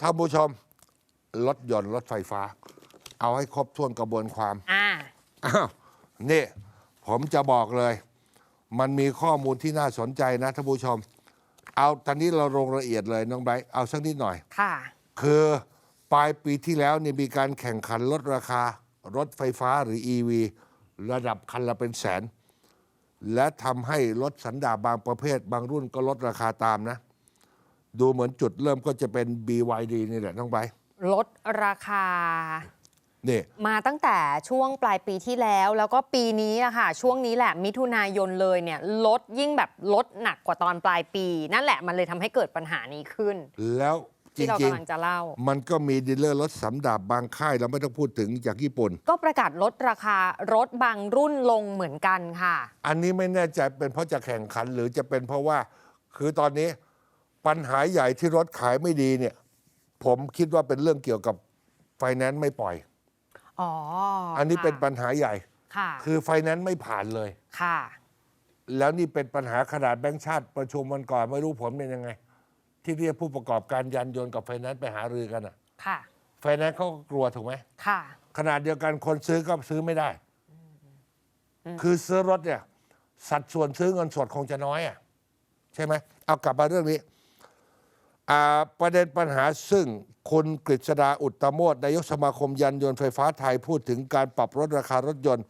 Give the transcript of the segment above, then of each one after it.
ท่านผู้ชมรถยนต์รถไฟฟ้า เอาให้ครบถ้วนกระบวนความอ่า อ้าวนี่ผมจะบอกเลย มันมีข้อมูลที่น่าสนใจนะท่านผู้ชม เอาตอนนี้เราลงละเอียดเลยน้องไบร์ทเอาสักนิดหน่อย ค่ะ คือปลายปีที่แล้วเนี่ยมีการแข่งขันลดราคา รถไฟฟ้าหรือ EV ระดับคันละเป็นแสน และทำให้รถสันดาปบางประเภทบางรุ่นก็ลดราคาตามนะ ดูเหมือนจุดเริ่มก็จะเป็น BYD นี่แหละน้องไบร์ทลดราคา นี่มาตั้งแต่ช่วงปลายปีที่แล้ว แล้วก็ปีนี้อะค่ะ ช่วงนี้แหละ มิถุนายนเลยเนี่ยลดยิ่งแบบลดหนักกว่าตอนปลายปี นั่นแหละมันเลยทำให้เกิดปัญหานี้ขึ้น แล้วจที่เราริงกำลังจะเล่า ๆ มันก็มีดีลเลอร์รถสำดาบบางค่ายเราไม่ต้องพูดถึงจากญี่ปุ่น ก็ประกาศลดราคารถบางรุ่นลงเหมือนกันค่ะ อันนี้ไม่แน่ใจเป็นเพราะจะแข่งขันหรือจะเป็นเพราะว่า คือตอนนี้ ปัญหาใหญ่ที่รถขายไม่ดีเนี่ย ผมคิดว่าเป็นเรื่องเกี่ยวกับไฟแนนซ์ไม่ปล่อย อ๋ออัอันนี้เป็นปัญหาใหญ่ ค่ะ คือไฟแนนซ์ไม่ผ่านเลย ค่ะ แล้วนี่เป็นปัญหาขนาดแบงค์ชาติประชุมวันก่อนไม่รู้ผลเป็นยังไง ที่เรียกผู้ประกอบการยานยนต์กับไฟแนนซ์ไปหารือกันอะค่ะ ไฟแนนซ์เขาก็กลัวถูกไหม ค่ะ ขนาดเดียวกันคนซื้อก็ซื้อไม่ได้ คือซื้อรถเนี่ย สัดส่วนซื้อเงินสดคงจะน้อยอะใช่ไหม เอากลับมาเรื่องนี้อ่า ประเด็นปัญหาซึ่งคุณกฤษดาอุตตมโมดนายกสมาคมยานยนต์ไฟฟ้าไทยพูดถึงการปรับลดราคารถยนต์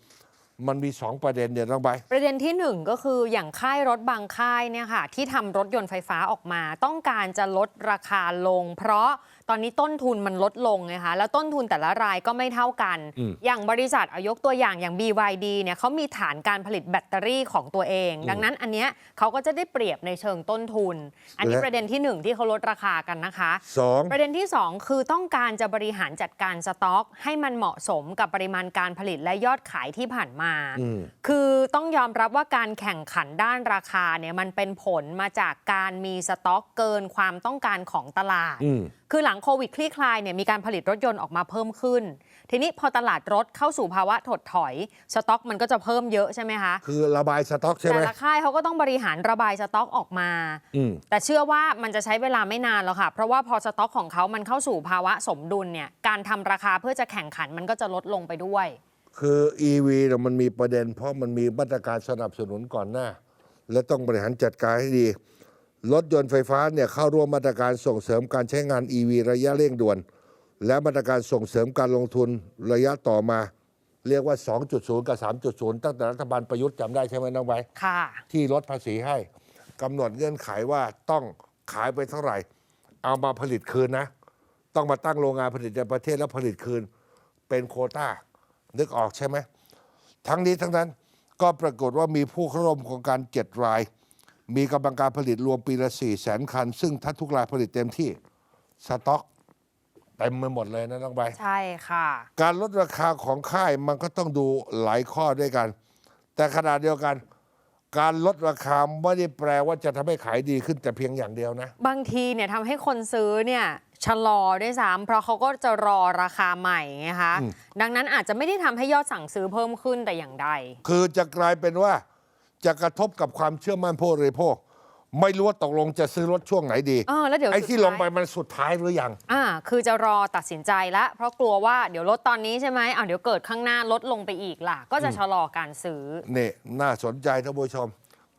มันมีสองประเด็นเนี่ยต้องไป ประเด็นที่หนึ่งก็คืออย่างค่ายรถบางค่ายเนี่ยค่ะที่ทำรถยนต์ไฟฟ้าออกมา ต้องการจะลดราคาลง เพราะ ตอนนี้ต้นทุนมันลดลงไงคะแล้วต้นทุนแต่ละรายก็ไม่เท่ากันอืมอย่างบริษัทเอายกตัวอย่างอย่าง BYD เนี่ยเขามีฐานการผลิตแบตเตอรี่ของตัวเอง ดังนั้นอันเนี้ยเขาก็จะได้เปรียบในเชิงต้นทุน อันนี้และประเด็นที่หนึ่งที่เขาลดราคากันนะคะสองประเด็นที่ 2 คือต้องการจะบริหารจัดการสต็อก ให้มันเหมาะสมกับปริมาณการผลิตและยอดขายที่ผ่านมาอืมคือต้องยอมรับว่าการแข่งขันด้านราคาเนี่ยมันเป็นผลมาจากการมีสต็อกเกินความต้องการของตลาดอืม คือหลังโควิดคลี่คลายเนี่ยมีการผลิตรถยนต์ออกมาเพิ่มขึ้น ทีนี้พอตลาดรถเข้าสู่ภาวะถดถอย สต็อกมันก็จะเพิ่มเยอะใช่ไหมคะ คือระบายสต็อกใช่ไหแต่มละค่ายเขาก็ต้องบริหารระบายสต็อกออกมาอืมแต่เชื่อว่ามันจะใช้เวลาไม่นานแล้วค่ะ เพราะว่าพอสต็อกของเขามันเข้าสู่ภาวะสมดุลเนี่ยการทำราคาเพื่อจะแข่งขันมันก็จะลดลงไปด้วย คือ EV เนี่ยมันมีประเด็น เพราะมันมีมาตรการสนับสนุนก่อนหน้า และต้องบริหารจัดการให้ดี รถยนต์ไฟฟ้าเนี่ยเข้าร่วมมาตรการส่งเสริมการใช้งาน EV ระยะเร่งด่วน และมาตรการส่งเสริมการลงทุนระยะต่อมา เรียกว่า 2.0 กับ 3.0 ตั้งแต่รัฐบาลประยุทธ์จำได้ใช่ไหมน้องไบร์ทค่ะที่ลดภาษีให้กำหนดเงื่อนไขว่าต้องขายไปเท่าไหร่ เอามาผลิตคืนนะ ต้องมาตั้งโรงงานผลิตในประเทศแล้วผลิตคืนเป็นโควต้านึกออกใช่ไหมทั้งนี้ทั้งนั้นก็ปรากฏว่ามีผู้เข้าร่วมโครงการเจ็ดราย มีกำลังการผลิตรวมปีละ4แสนคัน ซึ่งถ้าทุกรายผลิตเต็มที่สต็อกเต็มไปหมดเลยนะน้องใบใช่ค่ะ การลดราคาของค่ายมันก็ต้องดูหลายข้อด้วยกัน แต่ขณะเดียวกัน การลดราคาไม่ได้แปลว่าจะทำให้ขายดีขึ้นแต่เพียงอย่างเดียวนะ บางทีเนี่ยทำให้คนซื้อเนี่ยชะลอด้วยซ้ำเพราะเขาก็จะรอราคาใหม่ไงคะอืมดังนั้นอาจจะไม่ได้ทำให้ยอดสั่งซื้อเพิ่มขึ้นแต่อย่างใด คือจะกลายเป็นว่า จะกระทบกับความเชื่อมั่นผู้บริโภค ไม่รู้ว่าตกลงจะซื้อรถช่วงไหนดีเออแล้วเดี๋ยวไอ้ที่สุดลท้ายงไปมันสุดท้ายหรือยัง อ่า คือจะรอตัดสินใจแล้วเพราะกลัวว่าเดี๋ยวลดตอนนี้ใช่ไหมอ่าเดี๋ยวเกิดข้างหน้าลดลงไปอีกล่ะ ก็จะชะลอการซื้อนี่น่าสนใจท่านผู้ชม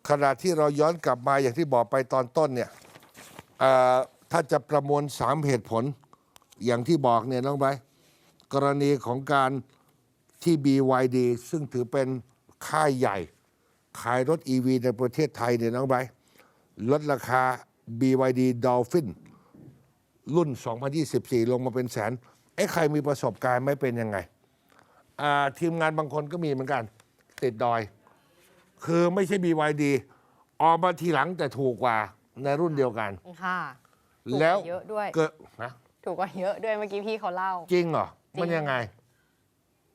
ขณะที่เราย้อนกลับมาอย่างที่บอกไปตอนต้นเนี่ยเอ่อถ้าจะประมวลสามเหตุผล อย่างที่บอกเนี่ยน้องไบร์ทกรณีของการที่ BYD ซึ่งถือเป็นค่ายใหญ่ ขายรถ EV ในประเทศไทยเนี่ยน้องไบร์ทลดราคา BYD Dolphin รุ่น 2024 ลงมาเป็นแสน ไอ้ใครมีประสบการณ์ไม่เป็นยังไงอ่าทีมงานบางคนก็มีเหมือนกัน ติดดอย คือไม่ใช่ BYD ออกมาทีหลังแต่ถูกกว่าในรุ่นเดียวกันค่ะถูกกว่าแล้วเยอะด้วยเกิดนะถูกกว่าเยอะด้วยเมื่อกี้พี่เขาเล่า จริงเหรอจริงมันยังไง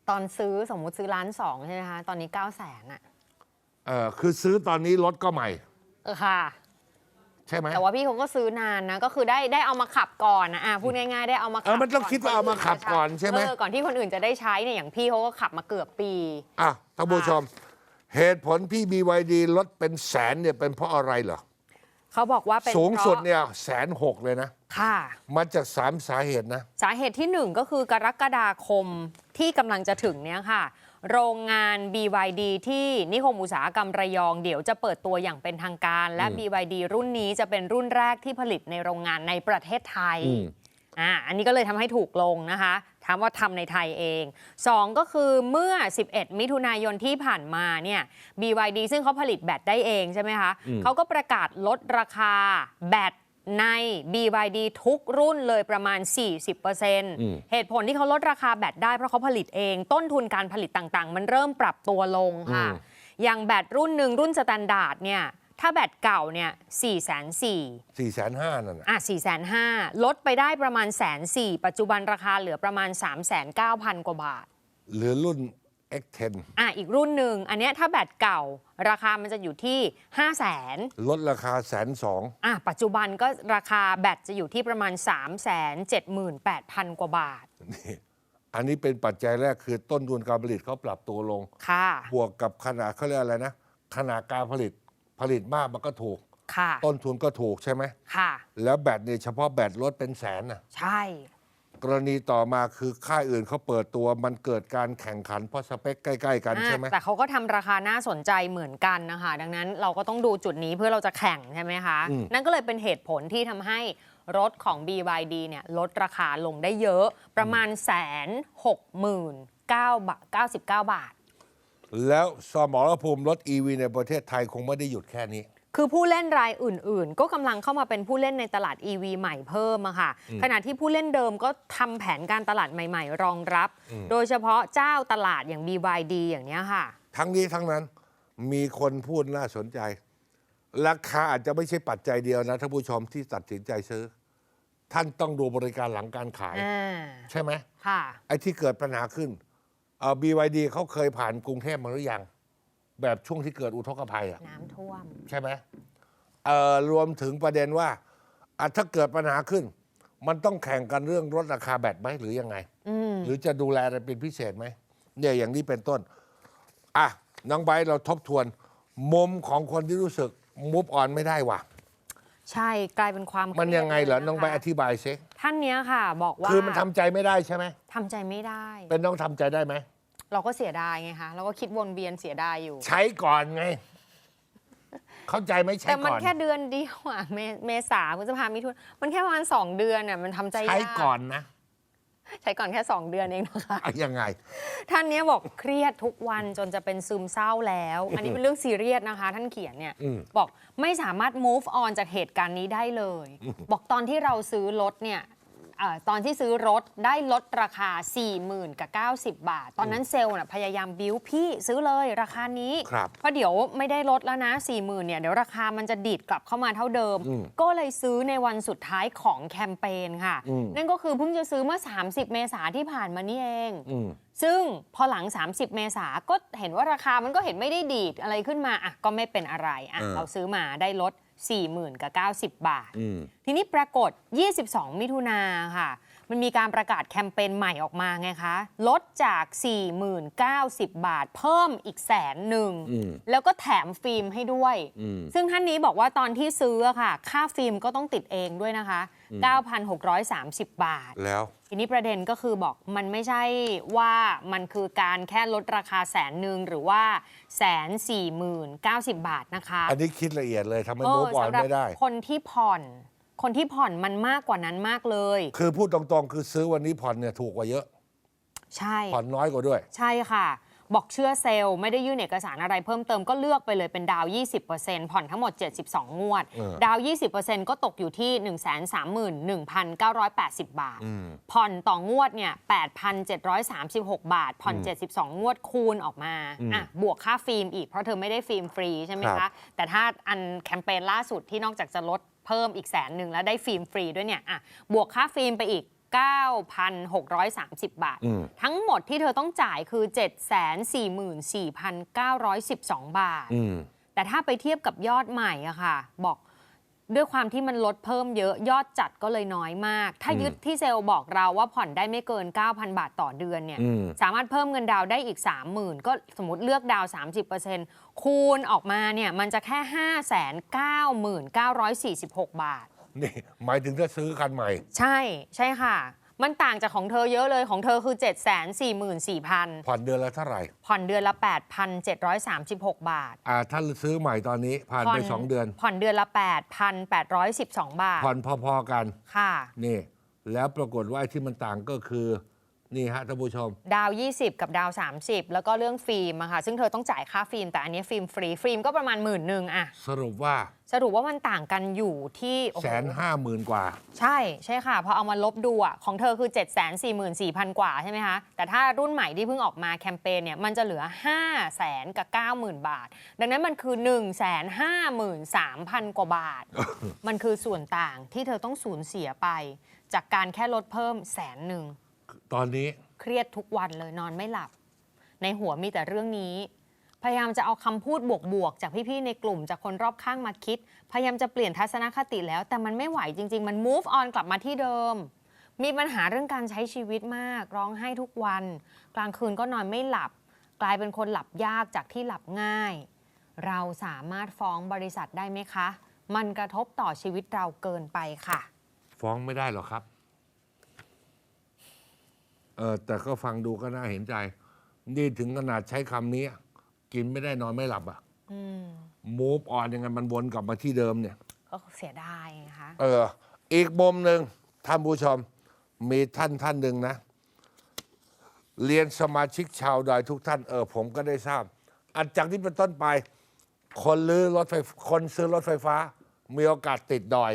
ตอนซื้อสมมุติซื้อล้านสองใช่ไหมคะ ตอนนี้9ก้าแสนอะ เออคือซื้อตอนนี้รถก็ใหม่ เออค่ะ ใช่ไหมแต่ว่าพี่เขาก็ซื้อนานนะ ก็คือได้ได้เอามาขับก่อนนะอะพูดง่ายๆได้เอามาขัเออมันต้องคิดว่าเอามาขับก่อนใช่ไหม เออก่อนที่คนอื่นจะได้ใช้เนี่ยอย่างพี่เขาก็ขับมาเกือบปี อะท่านผู้ชม เหตุผลพี่ BYD ลดเป็นแสนเนี่ยเป็นเพราะอะไรเหรอ เขาบอกว่าเป็นสูงสุดพราะเนี่ยแสนหกเลยนะ ค่ะ มาจากสามสาเหตุนะ สาเหตุที่หนึ่งก็คือกรกฎาคมที่กำลังจะถึงเนี้ยค่ะ โรงงาน BYD ที่นิคมอุตสาหกรรมระยอง เดี๋ยวจะเปิดตัวอย่างเป็นทางการ และอืม BYD รุ่นนี้จะเป็นรุ่นแรกที่ผลิตในโรงงานในประเทศไทยอืมอ่าอันนี้ก็เลยทำให้ถูกลงนะคะถามว่าทำในไทยเอง 2 ก็คือเมื่อ 11 มิถุนายนที่ผ่านมาเนี่ย BYD ซึ่งเขาผลิตแบตได้เองใช่ไหมคะอืมเขาก็ประกาศลดราคาแบต ใน BYD ทุกรุ่นเลยประมาณ 40%เหตุผลที่เขาลดราคาแบตได้เพราะเขาผลิตเอง ต้นทุนการผลิตต่างๆ มันเริ่มปรับตัวลงค่ะอืมอย่างแบตรุ่นหนึ่งรุ่นสแตนดาร์ดเนี่ย ถ้าแบตเก่าเนี่ย4 4 0 0 0สี่แสนห้านั่นน่ะอะ4 5 0 0 0ลดไปได้ประมาณแสนสี่ปัจจุบันราคาเหลือประมาณ3 9 0 0 0กว่าบาทหรือรุ่น X10 อะอีกรุ่นหนึ่งอันเนี้ยถ้าแบตเก่าราคามันจะอยู่ที่ 5 0 0 0 0นลดราคาแสนสองอะปัจจุบันก็ราคาแบตจะอยู่ที่ประมาณ 3 7 8 0 0 0 กว่าบาท นี่อันนี้เป็นปัจจัยแรกคือต้นทุนการผลิตเขาปรับตัวลง ค่ะ บวกกับขนาดเขาเรียกอะไรนะ ขนาดการผลิตผลิตมากมันก็ถูก ค่ะ ต้นทุนก็ถูกใช่ไหม ค่ะ แล้วแบตเนี่ยเฉพาะแบตลดเป็นแสนน่ะ ใช่ กรณีต่อมาคือค่ายอื่นเขาเปิดตัวมันเกิดการแข่งขันเพราะสเปคใกล้ ๆ กันอะใช่ไหมแต่เขาก็ทำราคาน่าสนใจเหมือนกันนะคะ ดังนั้นเราก็ต้องดูจุดนี้เพื่อเราจะแข่งใช่ไหมคะอืมนั่นก็เลยเป็นเหตุผลที่ทำให้รถของ BYD เนี่ยลดราคาลงได้เยอะประมาณแสนหกหมื่นเก้าบาทเก้าสิบเก้าบาท แล้วสมรภูมิรถ EV ในประเทศไทยคงไม่ได้หยุดแค่นี้ คือผู้เล่นรายอื่น ๆ ก็กำลังเข้ามาเป็นผู้เล่นในตลาด EV ใหม่เพิ่มอะค่ะ ขณะที่ผู้เล่นเดิมก็ทำแผนการตลาดใหม่ ๆ รองรับ โดยเฉพาะเจ้าตลาดอย่าง BYD อย่างเนี้ยค่ะ ทั้งนี้ทั้งนั้นมีคนพูดน่าสนใจ ราคาอาจจะไม่ใช่ปัจจัยเดียวนะท่านผู้ชมที่ตัดสินใจซื้อ ท่านต้องดูบริการหลังการขายอ่าใช่ไหมค่ะไอ้ที่เกิดปัญหาขึ้นเอ่อ BYD เขาเคยผ่านกรุงเทพมาหรือยัง แบบช่วงที่เกิดอุทกภัยอะน้ำท่วม ใช่ไหมเอ่อรวมถึงประเด็นว่าอะถ้าเกิดปัญหาขึ้น มันต้องแข่งกันเรื่องลดราคาแบตไหมหรือยังไง อืมหรือจะดูแลอะไรเป็นพิเศษไหมเนี่ยอย่างนี้เป็นต้น อะน้องไบร์ทเราทบทวน มุมของคนที่รู้สึกมุฟออนไม่ได้ว่ะ ใช่กลายเป็นความมันเครียังไงเหรอละน้องไบร์ทอธิบายซิท่านเนี้ยค่ะ บอกว่าคือมันทำใจไม่ได้ใช่ไหมทำใจไม่ได้ เป็นน้องทำใจได้ไหม เราก็เสียดายไงคะเราก็คิดวนเวียนเสียดายอยู่ ใช้ก่อนไง เข้าใจไหมใช้แต่มันก่อนแค่เดือนเดียวอะเมเมษาพฤษภามิถุนมันแค่ประมาณสองเดือนอะมันทำใจใช้ยากก่อนนะใช้ก่อนแค่สองเดือนเองนะคะอะยังไง ท่านเนี้ยบอกเครียดทุกวันจนจะเป็นซึมเศร้าแล้ว อันนี้เป็นเรื่องซีเรียสนะคะ ท่านเขียนเนี่ยอืมบอกไม่สามารถ move on จากเหตุการณ์นี้ได้เลย บอกตอนที่เราซื้อรถเนี่ยเอ่อตอนที่ซื้อรถได้ลดราคา 40,000กับ90 บาท ตอนนั้นเซลล์น่ะพยายามบิ้วพี่ซื้อเลยราคานี้ครับเพราะเดี๋ยวไม่ได้ลดแล้วนะ 40,000เนี่ยเดี๋ยวราคามันจะดีดกลับเข้ามาเท่าเดิมอืมก็เลยซื้อในวันสุดท้ายของแคมเปญค่ะอืมนั่นก็คือเพิ่งจะซื้อเมื่อ 30 เมษาที่ผ่านมานี่เองอืมซึ่งพอหลัง 30 เมษาก็เห็นว่าราคามันก็เห็นไม่ได้ดีดอะไรขึ้นมาอะก็ไม่เป็นอะไรอะเออเราซื้อมาได้ลด 40,000กับ 90 บาทอืมทีนี้ปรากฏ 22 มิถุนาค่ะ มันมีการประกาศแคมเปญใหม่ออกมาไงคะ ลดจาก 40,090 บาท เพิ่มอีกแสนหนึ่งอืมแล้วก็แถมฟิล์มให้ด้วยอืมซึ่งท่านนี้บอกว่าตอนที่ซื้ออะค่ะ ค่าฟิล์มก็ต้องติดเองด้วยนะคะ 9,630 บาท แล้ว ทีนี้ประเด็นก็คือบอกมันไม่ใช่ว่ามันคือการแค่ลดราคาแสนหนึ่งหรือว่าแสนสี่หมื่นเก้าสิบบาทนะคะอันนี้คิดละเอียดเลยทำให้เอมุอฟออนสำหรับไม่ได้ คนที่ผ่อนคนที่ผ่อนมันมากกว่านั้นมากเลย คือพูดตรงๆ คือซื้อวันนี้ผ่อนเนี่ยถูกกว่าเยอะ ใช่ ผ่อนน้อยกว่าด้วย ใช่ค่ะ บอกเชื่อเซลล์ไม่ได้ยื่นเอกสารอะไรเพิ่มเติมก็เลือกไปเลยเป็นดาว 20%ผ่อนทั้งหมด 72 งวดเออดาว 20%ก็ตกอยู่ที่ 131,980 บาทอืมผ่อนต่องวดเนี่ย 8,736 บาท ผ่อน 72 งวดคูณออกมาอืมอะบวกค่าฟิล์มอีกเพราะเธอไม่ได้ฟิล์มฟรีใช่ไหมครัคะบแต่ถ้าอันแคมเปญล่าสุดที่นอกจากจะลดเพิ่มอีกแสนหนึ่งแล้วได้ฟิล์มฟรีด้วยเนี่ยอะบวกค่าฟิล์มไปอีก 9,630 บาทอืมทั้งหมดที่เธอต้องจ่ายคือ 744,912 บาทอืมแต่ถ้าไปเทียบกับยอดใหม่อะค่ะ บอกด้วยความที่มันลดเพิ่มเยอะยอดจัดก็เลยน้อยมาก ถ้ายึดที่เซลล์บอกเราว่าผ่อนได้ไม่เกิน 9,000 บาทต่อเดือนเนี่ยอืมสามารถเพิ่มเงินดาวน์ได้อีก 30,000 ก็สมมติเลือกดาวน์30%คูณออกมาเนี่ยมันจะแค่ 599,946 บาท นี่หมายถึงถ้าซื้อคันใหม่ ใช่ใช่ค่ะ มันต่างจากของเธอเยอะเลยของเธอคือ 744,000ผ่อนเดือนละเท่าไหร่ ผ่อนเดือนละ 8,736 บาท อ่าถ้าซื้อใหม่ตอนนี้ผ่านไป ผ่สองเดือน ผ่อนเดือนละ 8,812 บาทผ่อนพอๆกัน ค่ะ นี่ แล้วปรากฏว่าไอ้ที่มันต่างก็คือ นี่ฮะท่านผู้ชม ดาว 20 กับดาว 30 แล้วก็เรื่องฟิล์มอะค่ะ ซึ่งเธอต้องจ่ายค่าฟิล์ม แต่อันนี้ฟิล์มฟรี ฟิล์มก็ประมาณหมื่นหนึ่งอะสรุปว่าสรุปว่ามันต่างกันอยู่ที่โอ้โหแสนห้าหมื่นกว่า ใช่ใช่ค่ะพอเอามาลบดูอะของเธอคือ 7 4 4 0 0 0 กว่าใช่ไหมคะ แต่ถ้ารุ่นใหม่ที่เพิ่งออกมาแคมเปญเนี่ยมันจะเหลือ 5 0 0แสนกับ 90,000 บาท ดังนั้นมันคือ 1 5 3 0 0 0 กว่าบาท มันคือส่วนต่างที่เธอต้องสูญเสียไป จากการแค่ลดเพิ่มแสนหนึ่ง ตอนนี้เครียดทุกวันเลยนอนไม่หลับ ในหัวมีแต่เรื่องนี้ พยายามจะเอาคำพูดบวกๆจากพี่ๆในกลุ่มจากคนรอบข้างมาคิด พยายามจะเปลี่ยนทัศนคติแล้ว แต่มันไม่ไหวจริง ๆ มัน move on กลับมาที่เดิม มีปัญหาเรื่องการใช้ชีวิตมาก ร้องไห้ทุกวัน กลางคืนก็นอนไม่หลับ กลายเป็นคนหลับยากจากที่หลับง่าย เราสามารถฟ้องบริษัทได้ไหมคะ มันกระทบต่อชีวิตเราเกินไปค่ะ ฟ้องไม่ได้หรอกครับ เออแต่ก็ฟังดูก็น่าเห็นใจ นี่ถึงขนาดใช้คำนี้ กินไม่ได้นอนไม่หลับอะอืม move on ยังไงมันวนกลับมาที่เดิมเนี่ย ก็เสียดายนะคะเออ อีกมุมหนึ่งท่านผู้ชม มีท่านท่านหนึ่งนะ เรียนสมาชิกชาวดอยทุกท่านเออผมก็ได้ทราบ อันจากนี้เป็นต้นไป คนลื้อรถไฟคนซื้อรถไฟฟ้า มีโอกาสติดดอย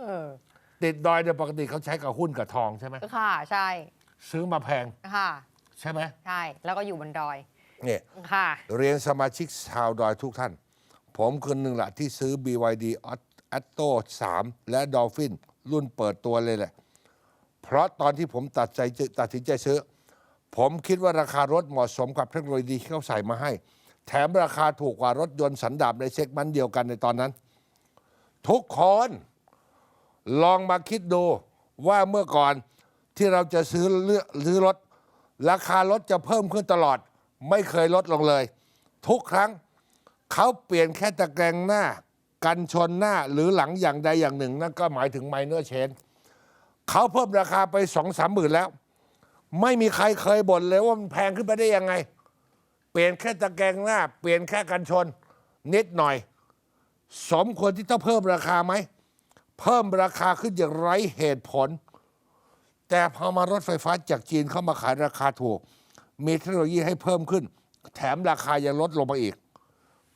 เออติดดอยเนี่ยปกติเขาใช้กับหุ้นกับทองใช่ไหม ค่ะ ใช่ ซื้อมาแพง ค่ะ ใช่ไหมใช่ แล้วก็อยู่บนดอย เนี่ยค่ะ เรียนสมาชิกชาวดอยทุกท่าน ผมคนหนึ่งแหละที่ซื้อ BYD a t t o 3 และ Dolphin รุ่นเปิดตัวเลยแหละ เพราะตอนที่ผมตัดใจตัดสินใจซื้อ ผมคิดว่าราคารถเหมาะสมกับเทคโนโลยีที่เขาใส่มาให้ แถมราคาถูกกว่ารถยนต์สันดาปในเซกมันเดียวกันในตอนนั้น ทุกคน ลองมาคิดดูว่าเมื่อก่อน ที่เราจะซื้อเลือกซื้อรถ ราคารถจะเพิ่มขึ้นตลอด ไม่เคยลดลงเลย ทุกครั้งเขาเปลี่ยนแค่ตะแกรงหน้า กันชนหน้าหรือหลังอย่างใดอย่างหนึ่ง นั่นก็หมายถึงไมเนอร์เชนเขาเพิ่มราคาไปสองสามหมื่นแล้ว ไม่มีใครเคยบ่นเลยว่ามันแพงขึ้นไปได้ยังไง เปลี่ยนแค่ตะแกรงหน้า เปลี่ยนแค่กันชน นิดหน่อย สมควรที่ต้องเพิ่มราคาไหมเพิ่มราคาขึ้นอย่างไร้เหตุผล แต่พอมารถไฟฟ้าจากจีนเข้ามาขายราคาถูก มีเทคโนโลยีให้เพิ่มขึ้น แถมราคายังลดลงมาอีก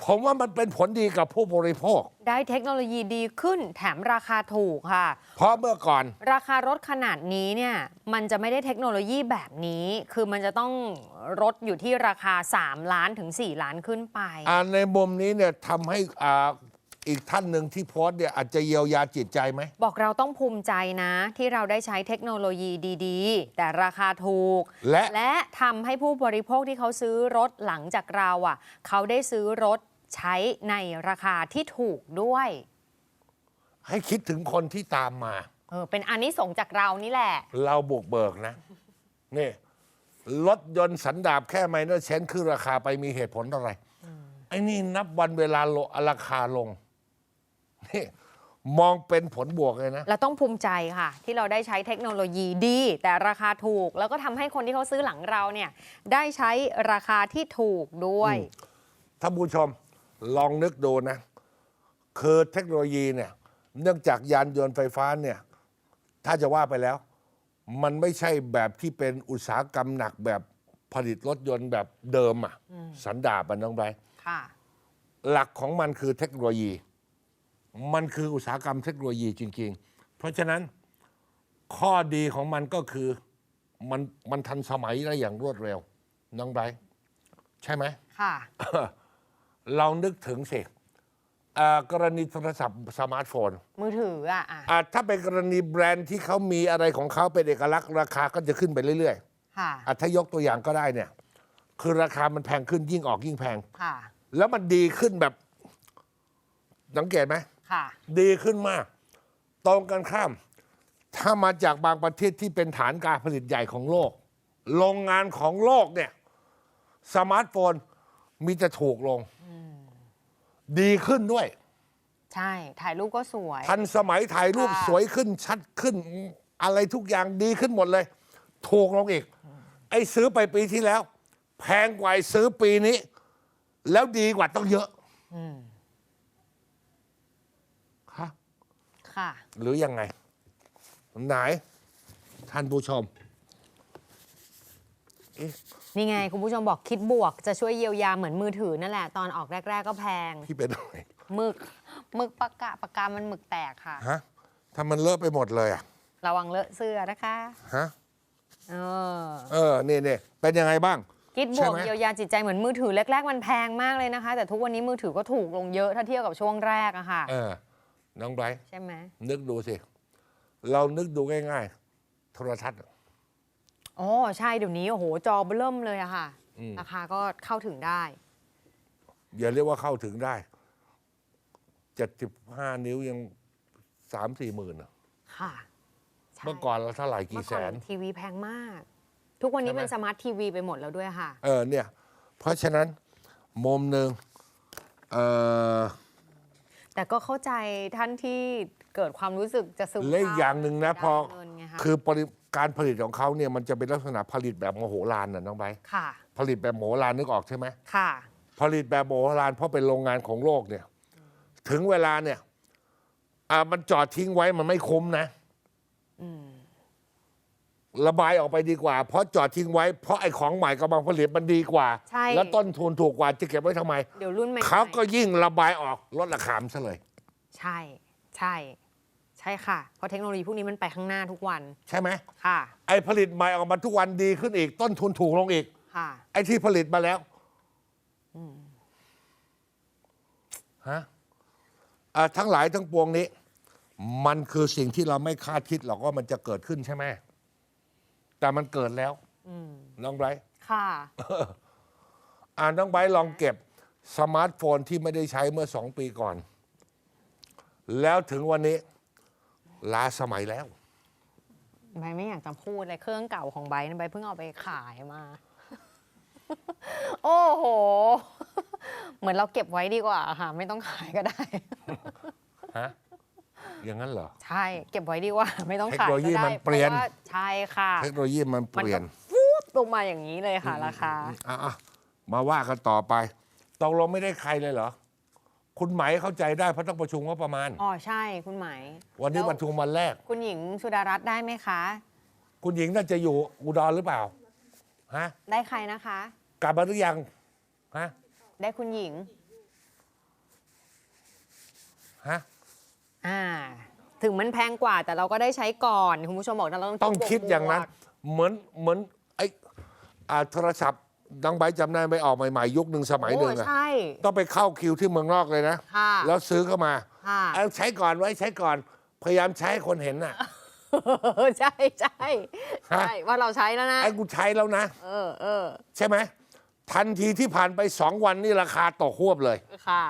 ผมว่ามันเป็นผลดีกับผู้บริโภค ได้เทคโนโลยีดีขึ้นแถมราคาถูกค่ะ เพราะเมื่อก่อน ราคารถขนาดนี้เนี่ยมันจะไม่ได้เทคโนโลยีแบบนี้ คือมันจะต้องรถอยู่ที่ราคา 3 ล้านถึง 4 ล้านขึ้นไป อ่าในมุมนี้เนี่ยทำให้อ่า อีกท่านหนึ่งที่โพสต์เนี่ยอาจจะเยียวยาจิตใจไหม บอกเราต้องภูมิใจนะ ที่เราได้ใช้เทคโนโลยีดีๆ แต่ราคาถูก และ และทำให้ผู้บริโภคที่เขาซื้อรถหลังจากเราอะ เขาได้ซื้อรถใช้ในราคาที่ถูกด้วยให้คิดถึงคนที่ตามมา เออเป็นอันนี้สงส์จากเรานี่แหละ เราบุกเบิกนะ นี่รถยนต์สันดาปแค่ไมเนอร์เชนคือราคาไปมีเหตุผลอะไรไอ้นี่นับวันเวลาโลราคาลง นี่มองเป็นผลบวกเลยนะ เราต้องภูมิใจค่ะ ที่เราได้ใช้เทคโนโลยีดี แต่ราคาถูก แล้วก็ทำให้คนที่เขาซื้อหลังเราเนี่ย ได้ใช้ราคาที่ถูกด้วย ท่านผู้ชมลองนึกดูนะ คือเทคโนโลยีเนี่ย เนื่องจากยานยนต์ไฟฟ้าเนี่ย ถ้าจะว่าไปแล้ว มันไม่ใช่แบบที่เป็นอุตสาหกรรมหนักแบบผลิตรถยนต์แบบเดิมอะสันดาปอะน้องไบรท์ค่ะ หลักของมันคือเทคโนโลยี มันคืออุตสาหกรรมเทคโนโลยีจริง ๆ เพราะฉะนั้นข้อดีของมันก็คือมันมันทันสมัยและอย่างรวดเร็วน้องไบรท์ใช่ไหมค่ะ เรานึกถึงสิอ่ากรณีโทรศัพท์สมาร์ทโฟนมือถืออะอะอ่าถ้าเป็นกรณีแบรนด์ที่เขามีอะไรของเขาเป็นเอกลักษณ์ราคาก็จะขึ้นไปเรื่อยค่ะๆอะถ้ายกตัวอย่างก็ได้เนี่ย คือราคามันแพงขึ้นยิ่งออกยิ่งแพง ค่ะ แล้วมันดีขึ้นแบบสังเกตไหม ค่ะ ดีขึ้นมาก ตรงกันข้าม ถ้ามาจากบางประเทศที่เป็นฐานการผลิตใหญ่ของโลก โรงงานของโลกเนี่ย สมาร์ทโฟนมีแต่ถูกลง ดีขึ้นด้วย ใช่ ถ่ายรูปก็สวย ทันสมัยถ่ายรูปค่ะ สวยขึ้นชัดขึ้น อะไรทุกอย่างดีขึ้นหมดเลย ถูกลงอีก ไอ้ซื้อไปปีที่แล้ว แพงกว่าไอ้ซื้อปีนี้ แล้วดีกว่าต้องเยอะฮะ ค่ะ หรือยังไง ไหน ท่านผู้ชมเอ๊ะนี่ไง คุณผู้ชมบอกคิดบวกจะช่วยเยียวยาเหมือนมือถือนั่นแหละ ตอนออกแรก ๆ ก็แพงพี่เป็นอะไรหมึกหมึกปากกาปากกามันหมึกแตกค่ะ ฮะถ้ามันเลอะไปหมดเลยอะระวังเลอะเสื้อนะคะฮะเออเออนี่นี่เป็นยังไงบ้าง คิดบใช่วกไหม เยียวยาจิตใจเหมือนมือถือแรก ๆ มันแพงมากเลยนะคะ แต่ทุกวันนี้มือถือก็ถูกลงเยอะถ้าเทียบกับช่วงแรกอะค่ะ เออ น้องไบรท์ใช่ไหมนึกดูสิ เรานึกดูง่ายๆ โทรทัศน์ อ๋อ ใช่เดี๋ยวนี้ โอ้โห จอเบิ่มเลยอะค่ะ อืม ราคาก็เข้าถึงได้ อย่าเรียกว่าเข้าถึงได้เจ็ดสิบห้านิ้วยังสามสี่หมื่นอะค่ะใช่เมื่อก่อนเราเท่าไหร่เมื่กี่อแสก่อนนทีวีแพงมาก ทุกวันนี้ใช่ไหม เป็นสมาร์ททีวีไปหมดแล้วด้วยค่ะ เออเนี่ย เพราะฉะนั้นมุมหนึ่งเออ แต่ก็เข้าใจท่านที่เกิดความรู้สึกจะซึมและอีกอย่างหนึ่งนะพอได้เงินไงคะคือปริการผลิตของเขาเนี่ยมันจะเป็นลักษณะผลิตแบบมโหฬารน่ะน้องไบร์ทค่ะ ผลิตแบบมโหฬารนึกออกใช่ไหม ค่ะ ผลิตแบบมโหฬารเพราะเป็นโรงงานของโลกเนี่ย ถึงเวลาเนี่ย อ่ามันจอดทิ้งไว้มันไม่คุ้มนะ ระบายออกไปดีกว่า เพราะจอดทิ้งไว้เพราะไอ้ของใหม่กำลังผลิตมันดีกว่า ใช่ แล้วต้นทุนถูกกว่าจะเก็บไว้ทำไม เดี๋ยวรุ่นใหม่ๆเขาก็ยิ่งระบายออกลดราคามันซะเลย ใช่ ใช่ ใช่ค่ะ เพราะเทคโนโลยีพวกนี้มันไปข้างหน้าทุกวันใช่ไหมค่ะ ไอ้ผลิตใหม่ออกมาทุกวันดีขึ้นอีก ต้นทุนถูกลงอีก ค่ะ ไอ้ที่ผลิตมาแล้วฮะอ่าทั้งหลายทั้งปวงนี้ มันคือสิ่งที่เราไม่คาดคิดหรอกว่ามันจะเกิดขึ้นใช่ไหม แต่มันเกิดแล้วน้องไบรท์ค่ะ อ่าน้องไบรท์ลองเก็บสมาร์ทโฟนที่ไม่ได้ใช้เมื่อสองปีก่อน แล้วถึงวันนี้ล้าสมัยแล้ว ใบไม่อยากจะพูดเลยเครื่องเก่าของใบนะใบเพิ่งเอาไปขายมา โอ้โห เหมือนเราเก็บไว้ดีกว่าค่ะ ไม่ต้องขายก็ได้ ฮะ อย่างนั้นเหรอ ใช่ เก็บไว้ดีกว่า ไม่ต้องขายเทคโนโลยีก็ได้มันเปลี่ยน พราะว่าใช่ค่ะ เทคโนโลยีมันเปลี่ยนฟุบลงมาอย่างนี้เลยค่ะราคา อะอะมาว่ากันต่อไปตกลงไม่ได้ใครเลยเหรอ คุณไหมเข้าใจได้เพราะต้องประชุมว่าประมาณ อ๋อใช่คุณไหมวันนี้แล้วประชุมวันแรก คุณหญิงสุดารัตน์ได้ไหมคะ คุณหญิงน่าจะอยู่อุดรหรือเปล่า ฮะ ได้ใครนะคะ กลับมาหรือยัง ฮะ ได้คุณหญิง ฮะ อ่า ถึงมันแพงกว่าแต่เราก็ได้ใช้ก่อน คุณผู้ชมบอกเราต้องต้องคิดอย่างนั้นบวกเหมือนเหมือนไอ้อ่าโทรศัพท์ดังใบจำได้ไหม่ออกใหม่ๆ ยุคหนึ่งสมัยหนึ่งโอ้อะ ใช่ ต้องไปเข้าคิวที่เมืองนอกเลยนะ ค่ะแล้วซื้อเข้ามาค่ะ เอาใช้ก่อนไว้ใช้ก่อน พยายามใช้ให้คนเห็นน่ะ ใช่ใช่ฮะใช่ ว่าเราใช้แล้วนะ ไอ้กูใช้แล้วนะ เออเออใช่ไหม ทันทีที่ผ่านไปสองวันนี่ราคาตกควบเลย ค่ะ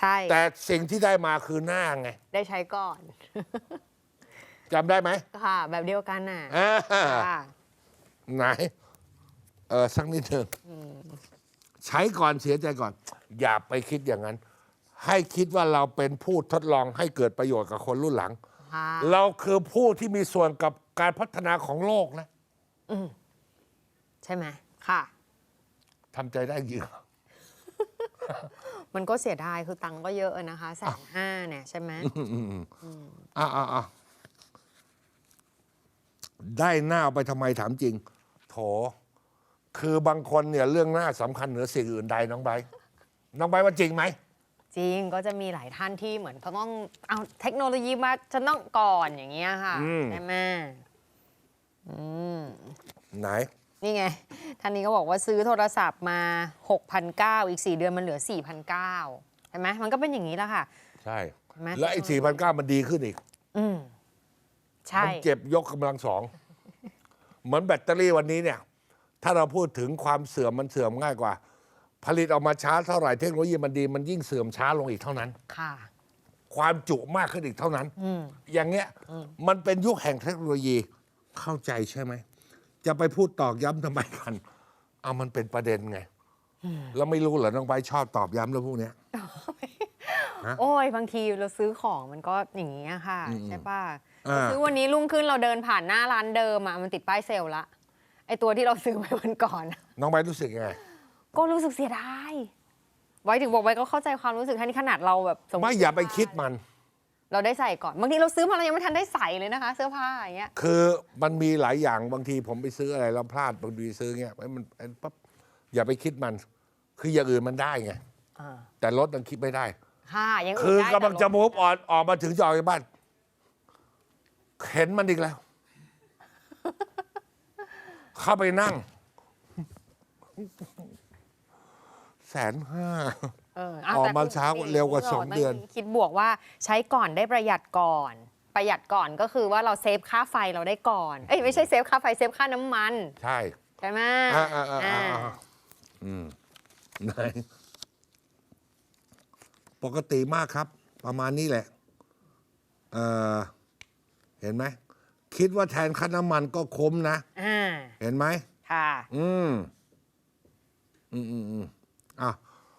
ใช่ แต่สิ่งที่ได้มาคือหน้าไง ได้ใช้ก่อนจำได้ไหมค่ะ แบบเดียวกันน่ะอ่าค่ะไหน เออสักนิดหนึ่งใช้ก่อนเสียใจก่อน อย่าไปคิดอย่างนั้น ให้คิดว่าเราเป็นผู้ทดลองให้เกิดประโยชน์กับคนรุ่นหลัง ค่ะเราคือผู้ที่มีส่วนกับการพัฒนาของโลกนะใช่ไหมค่ะ ทำใจได้จริงเหรอ มันก็เสียดายคือตังค์ก็เยอะนะคะแสนห้าเนี่ยใช่ไหมอะอะอะได้หน้าเอาไปทำไมถามจริง โถ คือบางคนเนี่ยเรื่องหน้าสำคัญเหนือสิ่งอื่นใดน้องใบร์ทน้องใบร์ทว่าจริงไหม จริงก็จะมีหลายท่านที่เหมือนเขาต้องเอาเทคโนโลยีมาฉันต้องก่อนอย่างเงี้ยค่ะอืม ใช่ไหมอืม ไหน นี่ไง ท่านนี้ก็บอกว่าซื้อโทรศัพท์มา6,900อีก 4 เดือนมันเหลือ4,900ใช่ไหมมันก็เป็นอย่างนี้แหละค่ะ ใช่เห็นไหมแล้วไอ้สี่พันเก้ามันดีขึ้นอีก อืมใช่ มันเจ็บยกกำลังสอง เหมือนแบตเตอรี่วันนี้เนี่ย ถ้าเราพูดถึงความเสื่อมมันเสื่อมง่ายกว่า ผลิตออกมาช้าเท่าไหร่เทคโนโลยีมันดีมันยิ่งเสื่อมช้าลงอีกเท่านั้น ค่ะ ความจุมากขึ้นอีกเท่านั้น อย่างเงี้ย มันเป็นยุคแห่งเทคโนโลยีเข้าใจใช่ไหม จะไปพูดตอกย้ำทำไมกัน เอามันเป็นประเด็นไง แล้วไม่รู้เหรอน้องใบร์ทชอบตอบย้ำเรื่องพวกเนี้ย ฮะโอ้ยบางทีเราซื้อของมันก็อย่างนี้ยค่ะใช่ป่ะอ่า ซื้อวันนี้รุ่งขึ้นเราเดินผ่านหน้าร้านเดิมอะมันติดป้ายเซลล์ละไอตัวที่เราซื้อไปวันก่อนอะน้องใบร์ทรู้สึกยังไง ก็รู้สึกเสียดายไว้ถึงบอกไว้ก็เข้าใจความรู้สึกท่านนี้ขนาดเราแบบสติไม่อย่าไปคิดมัน เราได้ใส่ก่อนบางทีเราซื้อมาเรายังไม่ทันได้ใส่เลยนะคะ เสื้อผ้าอย่างเงี้ยคือมันมีหลายอย่างบางทีผมไปซื้ออะไรแล้วพลาดบางทีซื้อเงี้ยไอ้มันไอ้ปั๊บอย่าไปคิดมัน คืออย่างอื่นมันได้ไงอ่าแต่รถมันคิดไม่ได้ค่ะยังคืนอได้กำลังจะแต่รถมูฟออนออกมาถึงจะออกจากบ้านเห็นมันอีกแล้ว เข้าไปนั่ง แสนห้าเออออกแต่มาคุณเช้าคุณเร็วกว่าคุณสองต้เดือน คิดบวกว่าใช้ก่อนได้ประหยัดก่อน ประหยัดก่อนก็คือว่าเราเซฟค่าไฟเราได้ก่อน เอ้ยไม่ใช่เซฟค่าไฟเซฟค่าน้ำมัน ใช่ใช่ไหมอ่าอ่าอ่าอ่าอ่าอืมไหนปกติมากครับ ประมาณนี้แหละเออเห็นไหมคิดว่าแทนค่าน้ำมันก็คุ้มนะอ่าเห็นไหมค่ะ อืม อืมอืมอืมอะ